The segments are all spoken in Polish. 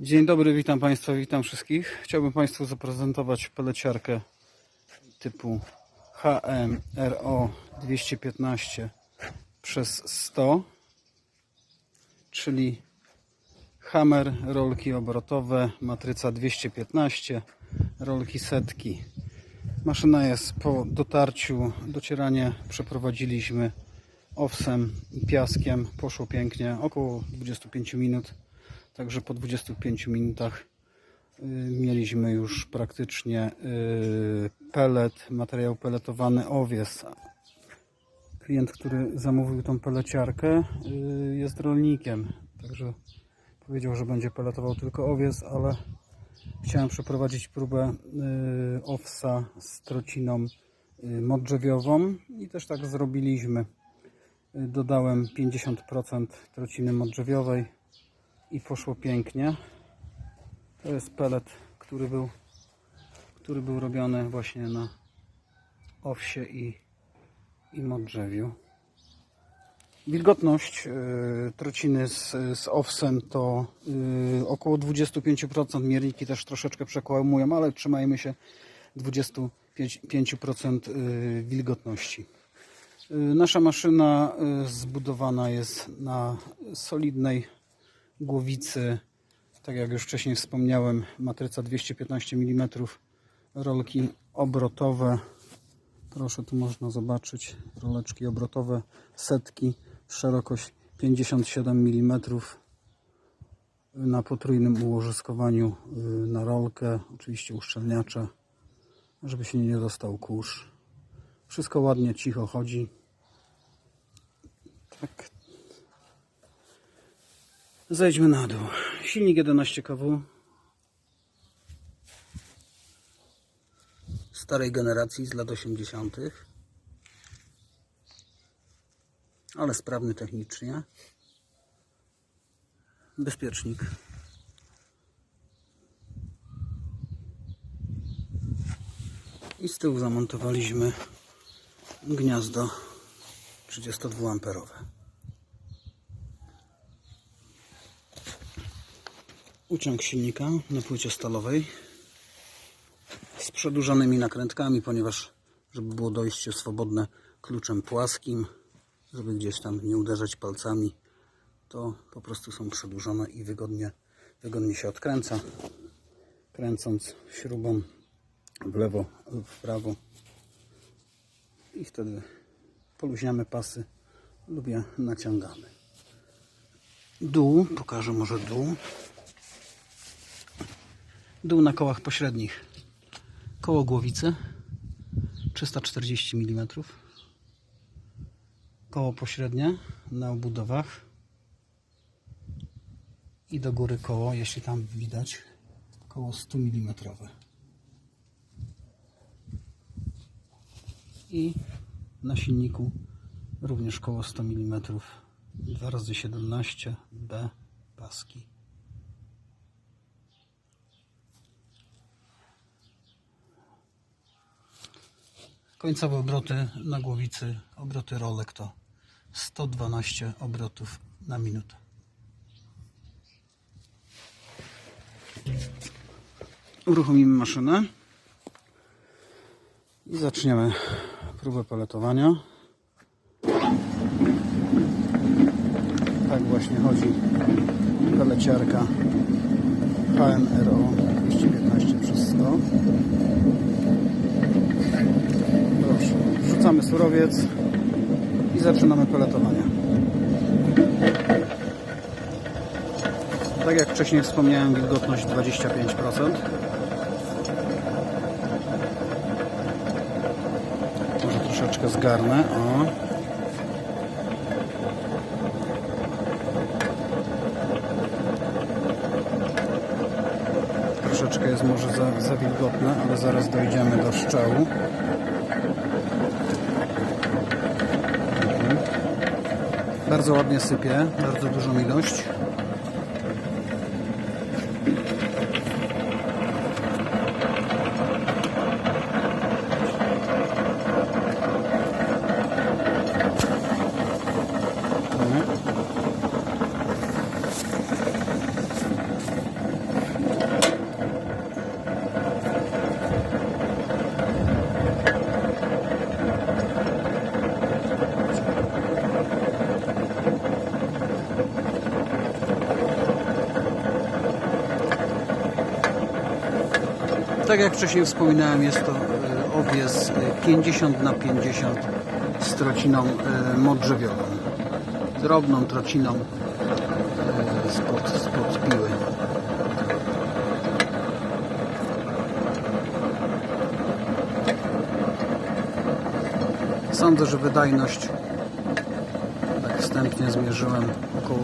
Dzień dobry, witam Państwa, witam wszystkich. Chciałbym Państwu zaprezentować peleciarkę typu HMRO 215 przez 100, czyli Hammer, rolki obrotowe, matryca 215, rolki setki. Maszyna jest po dotarciu, docieranie przeprowadziliśmy owsem i piaskiem. Poszło pięknie, około 25 minut. Także po 25 minutach y, mieliśmy już praktycznie y, pelet, materiał peletowany owies. Klient, który zamówił tą peleciarkę y, jest rolnikiem, także powiedział, że będzie peletował tylko owies, ale chciałem przeprowadzić próbę owsa z trociną modrzewiową i też tak zrobiliśmy. Dodałem 50% trociny modrzewiowej i poszło pięknie. To jest pelet, który był, który był robiony właśnie na owsie i, i modrzewiu. Wilgotność y, trociny z, z owsem to y, około 25%. Mierniki też troszeczkę przekłamują, ale trzymajmy się 25% y, wilgotności. Y, Nasza maszyna y, zbudowana jest na solidnej głowicy, tak jak już wcześniej wspomniałem, matryca 215 mm, rolki obrotowe. Proszę, tu można zobaczyć roleczki obrotowe, setki, szerokość 57 mm na potrójnym ułożyskowaniu y, na rolkę, oczywiście uszczelniacze, żeby się nie dostał kurz. Wszystko ładnie, cicho chodzi. Tak, Zejdźmy na dół. Silnik 11 kW. Starej generacji z lat 80. Ale sprawny technicznie. Bezpiecznik. I z tyłu zamontowaliśmy gniazdo 32 amperowe. Uciąg silnika na płycie stalowej z przedłużonymi nakrętkami, ponieważ żeby było dojście swobodne kluczem płaskim, żeby gdzieś tam nie uderzać palcami, to po prostu są przedłużone i wygodnie, wygodnie się odkręca. Kręcąc śrubą w lewo lub w prawo i wtedy poluźniamy pasy lub je naciągamy. Dół, pokażę może dół. Dół na kołach pośrednich. Koło głowicy 340 mm. Koło pośrednie na obudowach. I do góry koło, jeśli tam widać, koło 100 mm. I na silniku również koło 100 mm. 2 razy 17 B paski. Końcowe obroty na głowicy, obroty rolek to 112 obrotów na minutę. Uruchomimy maszynę i zaczniemy próbę paletowania. Tak właśnie chodzi peleciarka HMRO 215 przez 100. Wrzucamy surowiec i zaczynamy peletowanie. Tak jak wcześniej wspomniałem, wilgotność 25%. Może troszeczkę zgarnę. O. Troszeczkę jest może za, za wilgotne, ale zaraz dojdziemy do szczału. Bardzo ładnie sypie, bardzo dużą ilość. Tak jak wcześniej wspominałem, jest to e, owies e, 50 na 50 z trociną e, modrzewiową. Drobną trociną e, spod, spod piły. Sądzę, że wydajność, wstępnie zmierzyłem, około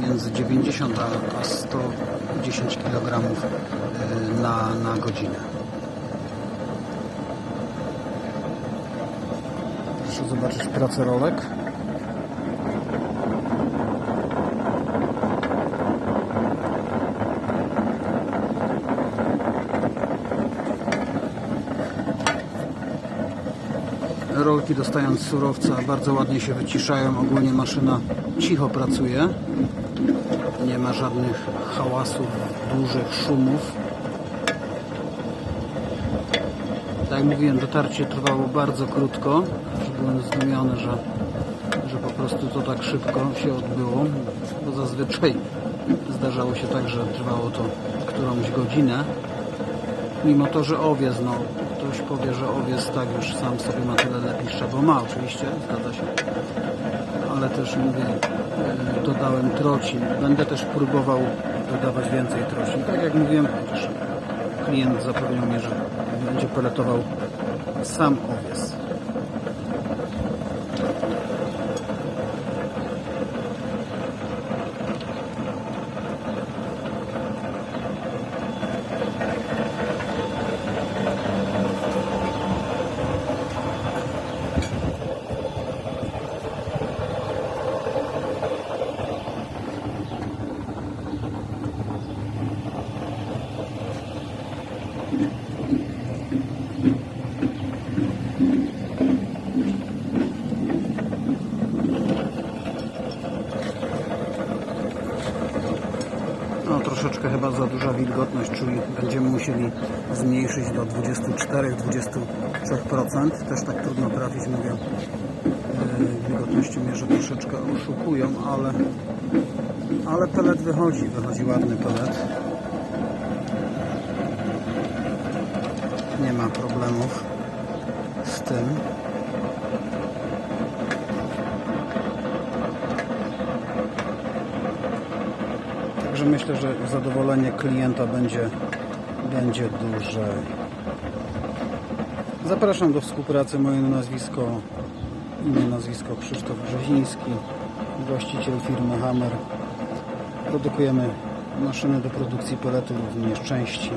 między 90 a, a 110 kg na, na godzinę. Proszę zobaczyć pracę rolek. Dostając surowca bardzo ładnie się wyciszają. Ogólnie maszyna cicho pracuje. Nie ma żadnych hałasów, dużych szumów. Tak jak mówiłem, dotarcie trwało bardzo krótko. Byłem zdumiony, że, że po prostu to tak szybko się odbyło. Bo zazwyczaj zdarzało się tak, że trwało to którąś godzinę. Mimo to, że owiec, no ktoś powie, że owiec tak już sam sobie ma tyle lepiszcza, bo ma oczywiście, zgadza się. Ale też mówię, e, dodałem troci. Będę też próbował dodawać więcej troci. Tak jak mówiłem, chociaż klient zapewniał mnie, że będzie peletował sam owiec. No za duża wilgotność, czyli będziemy musieli zmniejszyć do 24-23%. Też tak trudno trafić, mówię. Yy, Wilgotności mnie, że troszeczkę oszukują, ale, ale pelet wychodzi, wychodzi ładny pelet. Nie ma problemów z tym. Także myślę, że zadowolenie klienta będzie, będzie duże. Zapraszam do współpracy. Moje nazwisko, imię, nazwisko Krzysztof Brzeziński, właściciel firmy Hammer. Produkujemy maszyny do produkcji peletu, również części.